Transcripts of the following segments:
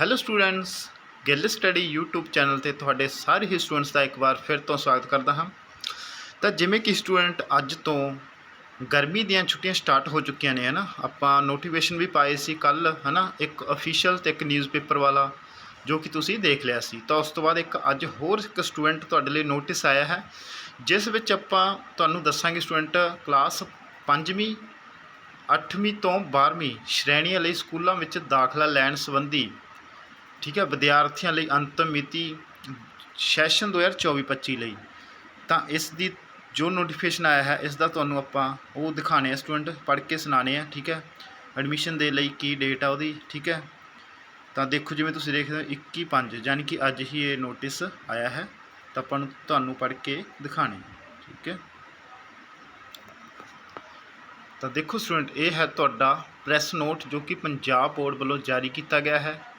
Hello students Gill study YouTube channel ਤੇ ਤੁਹਾਡੇ ਸਾਰੇ ਹੀ ਸਟੂਡੈਂਟਸ ਦਾ ਇੱਕ ਵਾਰ ਫਿਰ ਤੋਂ ਸਵਾਗਤ ਕਰਦਾ ਹਾਂ। ਤਾਂ ਜਿਵੇਂ ਕਿ ਸਟੂਡੈਂਟ ਅੱਜ ਤੋਂ ਗਰਮੀ ਦੀਆਂ ਛੁੱਟੀਆਂ ਸਟਾਰਟ ਹੋ ਚੁੱਕੀਆਂ ਨੇ, ਹਨਾ? ਆਪਾਂ ਨੋਟੀਫਿਕੇਸ਼ਨ ਵੀ ਪਾਏ ਸੀ ਕੱਲ ਹਨਾ? ਇੱਕ ਅਫੀਸ਼ੀਅਲ ਤੇ ਇੱਕ ਨਿਊਜ਼ਪੇਪਰ ਵਾਲਾ ਜੋ ਕਿ ਤੁਸੀਂ ਦੇਖ ਲਿਆ ਸੀ। ਤਾਂ ਉਸ ਤੋਂ ਬਾਅਦ ਇੱਕ ਅੱਜ ਹੋਰ ਇੱਕ ਸਟੂਡੈਂਟ ਤੁਹਾਡੇ ਲਈ ਨੋਟਿਸ ਆਇਆ ਹੈ, ਜਿਸ ਵਿੱਚ ਆਪਾਂ ਤੁਹਾਨੂੰ ਦੱਸਾਂਗੇ ਸਟੂਡੈਂਟ ਕਲਾਸ 5ਵੀਂ 8ਵੀਂ ਤੋਂ 12ਵੀਂ ਸ਼੍ਰੇਣੀਆਂ ਲਈ ਸਕੂਲਾਂ ਵਿੱਚ ਦਾਖਲਾ ਲੈਣ ਸੰਬੰਧੀ। ਠੀਕ ਹੈ, ਵਿਦਿਆਰਥੀਆਂ ਲਈ ਅੰਤਮ ਮਿਤੀ ਸੈਸ਼ਨ 2024-25 ਲਈ। ਤਾਂ ਇਸ ਦੀ ਜੋ ਨੋਟੀਫਿਕੇਸ਼ਨ ਆਇਆ ਹੈ, ਇਸ ਦਾ ਤੁਹਾਨੂੰ ਆਪਾਂ ਉਹ ਦਿਖਾਣੇ ਆ ਸਟੂਡੈਂਟ ਪੜ੍ਹ ਕੇ ਸੁਣਾਣੇ ਆ, ਠੀਕ ਹੈ। ਐਡਮਿਸ਼ਨ ਦੇ ਲਈ ਕੀ ਡੇਟ ਆ ਉਹਦੀ, ਠੀਕ ਹੈ। ਤਾਂ ਦੇਖੋ, ਜਿਵੇਂ ਤੁਸੀਂ ਦੇਖਦੇ ਹੋ 21 5 ਯਾਨੀ ਕਿ ਅੱਜ ਹੀ ਇਹ ਨੋਟਿਸ ਆਇਆ ਹੈ। ਤਾਂ ਆਪਾਂ ਨੂੰ ਤੁਹਾਨੂੰ ਪੜ੍ਹ ਕੇ ਦਿਖਾਣੇ ਠੀਕ ਹੈ। ਤਾਂ ਦੇਖੋ ਸਟੂਡੈਂਟ ਇਹ ਹੈ ਤੁਹਾਡਾ ਪ੍ਰੈਸ ਨੋਟ ਜੋ ਕਿ ਪੰਜਾਬ ਬੋਰਡ ਵੱਲੋਂ ਜਾਰੀ ਕੀਤਾ ਗਿਆ ਹੈ।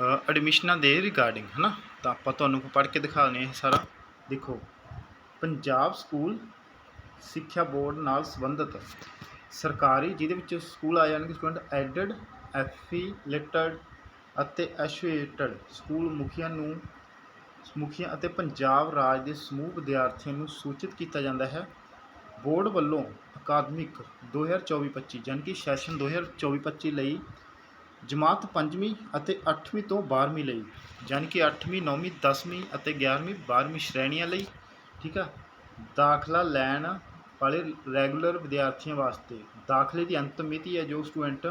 ਐਡਮਿਸ਼ਨਾਂ ਦੇ ਰਿਗਾਰਡਿੰਗ ਹਨਾ? ਤਾਂ ਆਪਾਂ ਤੁਹਾਨੂੰ ਪੜ੍ਹ ਕੇ ਦਿਖਾਉਂਦੇ ਹਾਂ ਇਹ ਸਾਰਾ। ਦੇਖੋ, ਪੰਜਾਬ ਸਕੂਲ ਸਿੱਖਿਆ ਬੋਰਡ ਨਾਲ ਸੰਬੰਧਿਤ। ਸਰਕਾਰੀ, ਜਿਹਦੇ ਵਿੱਚ ਸਕੂਲ ਆ ਜਾਣਗੇ ਸਟੂਡੈਂਟ ਐਡਡ ਐਫੀਲੇਟਡ ਅਤੇ ਐਸੋਸੀਏਟਡ ਸਕੂਲ ਮੁਖੀਆਂ ਨੂੰ, ਮੁਖੀਆਂ ਅਤੇ ਪੰਜਾਬ ਰਾਜ ਦੇ ਸਮੂਹ ਵਿਦਿਆਰਥੀਆਂ ਨੂੰ ਸੂਚਿਤ ਕੀਤਾ ਜਾਂਦਾ ਹੈ। ਬੋਰਡ ਵੱਲੋਂ ਅਕਾਦਮਿਕ 2024-25 ਯਾਨੀ ਕਿ ਸੈਸ਼ਨ 2024-25 ਲਈ ਜਮਾਤ 5ਵੀਂ ਅਤੇ 8ਵੀਂ ਤੋਂ 12ਵੀਂ ਲਈ ਯਾਨੀ ਕਿ 8ਵੀਂ 9ਵੀਂ 10ਵੀਂ ਅਤੇ 11ਵੀਂ 12ਵੀਂ ਸ਼੍ਰੇਣੀਆਂ ਲਈ, ਠੀਕ ਆ? ਦਾਖਲਾ ਲੈਣ ਵਾਲੇ ਰੈਗੂਲਰ ਵਿਦਿਆਰਥੀਆਂ ਵਾਸਤੇ ਦਾਖਲੇ ਦੀ ਅੰਤਮ ਮਿਤੀ ਹੈ ਜੋ ਸਟੂਡੈਂਟ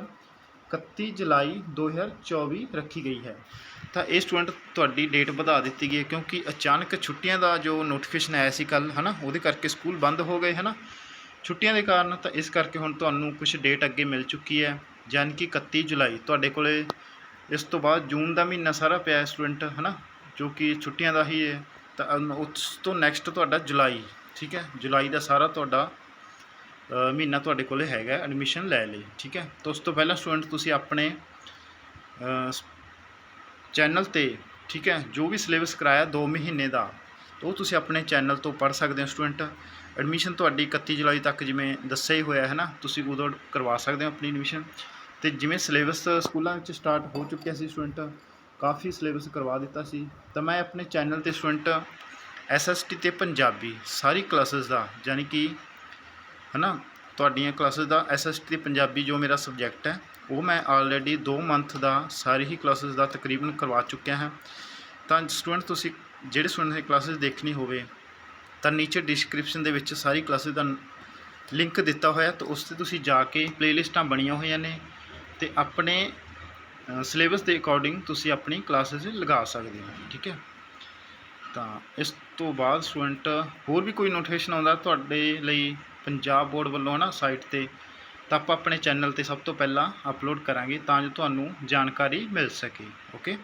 31 ਜੁਲਾਈ 2024 ਰੱਖੀ ਗਈ ਹੈ। ਤਾਂ ਇਹ ਸਟੂਡੈਂਟ ਤੁਹਾਡੀ ਡੇਟ ਵਧਾ ਦਿੱਤੀ ਗਈ ਹੈ ਕਿਉਂਕਿ ਅਚਾਨਕ ਛੁੱਟੀਆਂ ਦਾ ਜੋ ਨੋਟੀਫਿਕੇਸ਼ਨ ਆਇਆ ਸੀ ਕੱਲ ਹਨਾ, ਉਹਦੇ ਕਰਕੇ ਸਕੂਲ ਬੰਦ ਹੋ ਗਏ, ਹਨਾ? ਛੁੱਟੀਆਂ ਦੇ ਕਾਰਨ ਤਾਂ ਇਸ ਕਰਕੇ ਹੁਣ ਤੁਹਾਨੂੰ ਕੁਝ ਡੇਟ ਅੱਗੇ ਮਿਲ ਚੁੱਕੀ ਹੈ। ਯਾਨੀ ਕਿ 31 ਜੁਲਾਈ, ਤੁਹਾਡੇ ਕੋਲੇ ਇਸ ਤੋਂ ਬਾਅਦ ਜੂਨ ਦਾ ਮਹੀਨਾ ਸਾਰਾ ਪਿਆ ਸਟੂਡੈਂਟ ਹੈ ਨਾ ਜੋ ਕਿ ਛੁੱਟੀਆਂ ਦਾ ਹੀ ਹੈ, ਤਾਂ ਉਸ ਤੋਂ ਨੈਕਸਟ ਤੁਹਾਡਾ ਜੁਲਾਈ, ਠੀਕ ਹੈ? ਜੁਲਾਈ ਦਾ ਸਾਰਾ ਤੁਹਾਡਾ ਮਹੀਨਾ ਤੁਹਾਡੇ ਕੋਲੇ ਹੈਗਾ ਐਡਮਿਸ਼ਨ ਲੈ ਲਈ, ਠੀਕ ਹੈ? ਤਾਂ ਉਸ ਤੋਂ ਪਹਿਲਾਂ ਸਟੂਡੈਂਟ ਤੁਸੀਂ ਆਪਣੇ ਚੈਨਲ ਤੇ, ਠੀਕ ਹੈ? ਜੋ ਵੀ ਸਿਲੇਬਸ ਕਰਾਇਆ 2 ਮਹੀਨੇ ਦਾ ਉਹ ਤੁਸੀਂ ਆਪਣੇ ਚੈਨਲ ਤੋਂ ਪੜ੍ਹ ਸਕਦੇ ਹੋ ਸਟੂਡੈਂਟ। ਐਡਮਿਸ਼ਨ ਤੁਹਾਡੀ 31 ਜੁਲਾਈ ਤੱਕ ਜਿਵੇਂ ਦੱਸਿਆ ਹੀ ਹੋਇਆ ਹੈ ਨਾ ਤੁਸੀਂ ਉਦੋਂ ਕਰਵਾ ਸਕਦੇ ਹੋ ਆਪਣੀ ਐਡਮਿਸ਼ਨ ਤੇ ਜਿਵੇਂ ਸਿਲੇਬਸ ਸਕੂਲਾਂ ਵਿੱਚ ਸਟਾਰਟ ਹੋ ਚੁੱਕਿਆ ਸੀ ਸਟੂਡੈਂਟ, ਕਾਫੀ ਸਿਲੇਬਸ ਕਰਵਾ ਦਿੱਤਾ ਸੀ। ਤਾਂ ਮੈਂ ਆਪਣੇ ਚੈਨਲ ਤੇ ਸਟੂਡੈਂਟ ਐਸਐਸਟੀ ਤੇ ਪੰਜਾਬੀ ਸਾਰੀ ਕਲਾਸਿਸ ਦਾ, ਯਾਨੀ ਕਿ, ਹਨਾ, ਤੁਹਾਡੀਆਂ ਕਲਾਸਿਸ ਦਾ ਐਸਐਸਟੀ ਤੇ ਪੰਜਾਬੀ ਜੋ ਮੇਰਾ ਸਬਜੈਕਟ ਹੈ, ਉਹ ਮੈਂ ਆਲਰੇਡੀ 2 ਮੰਥ ਦਾ ਸਾਰੀ ਹੀ ਕਲਾਸਿਸ ਦਾ ਤਕਰੀਬਨ ਕਰਵਾ ਚੁੱਕਿਆ ਹਾਂ। ਤਾਂ ਸਟੂਡੈਂਟ, ਤੁਸੀਂ ਜਿਹੜੇ ਸਟੂਡੈਂਟ ਨੇ ਕਲਾਸਿਸ ਦੇਖਣੀ ਹੋਵੇ, ਤਾਂ ਨੀਚੇ ਡਿਸਕ੍ਰਿਪਸ਼ਨ ਦੇ ਵਿੱਚ ਸਾਰੀ ਕਲਾਸਿਸ ਦਾ ਲਿੰਕ ਦਿੱਤਾ ਹੋਇਆ, ਤਾਂ ਉਸ ਤੇ ਤੁਸੀਂ ਜਾ ਕੇ ਪਲੇਲਿਸਟਾਂ ਬਣੀਆਂ ਹੋਈਆਂ ਨੇ। ਤੇ ਆਪਣੇ ਸਿਲੇਬਸ ਦੇ ਅਕੋਰਡਿੰਗ ਤੁਸੀਂ ਆਪਣੀ ਕਲਾਸਿਸ ਲਗਾ ਸਕਦੇ ਹੋ, ਠੀਕ ਹੈ? ਤਾਂ ਇਸ ਤੋਂ ਬਾਅਦ ਸਟੂਡੈਂਟ ਹੋਰ ਵੀ ਕੋਈ ਨੋਟੀਫਿਕੇਸ਼ਨ ਆਉਂਦਾ ਤੁਹਾਡੇ ਲਈ ਪੰਜਾਬ ਬੋਰਡ ਵੱਲੋਂ ਨਾ ਸਾਈਟ ਤੇ, ਤਾਂ ਆਪਾਂ ਆਪਣੇ ਚੈਨਲ ਤੇ ਸਭ ਤੋਂ ਪਹਿਲਾਂ ਅਪਲੋਡ ਕਰਾਂਗੇ ਤਾਂ ਜੋ ਤੁਹਾਨੂੰ ਜਾਣਕਾਰੀ ਮਿਲ ਸਕੇ ਓਕੇ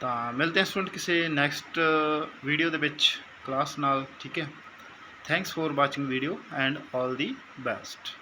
ਤਾਂ ਮਿਲਦੇ ਹਾਂ ਸਟੂਡੈਂਟ ਕਿਸੇ ਨੈਕਸਟ ਵੀਡੀਓ ਦੇ ਵਿੱਚ ਕਲਾਸ ਨਾਲ, ਠੀਕ ਹੈ? Thanks for watching video and all the best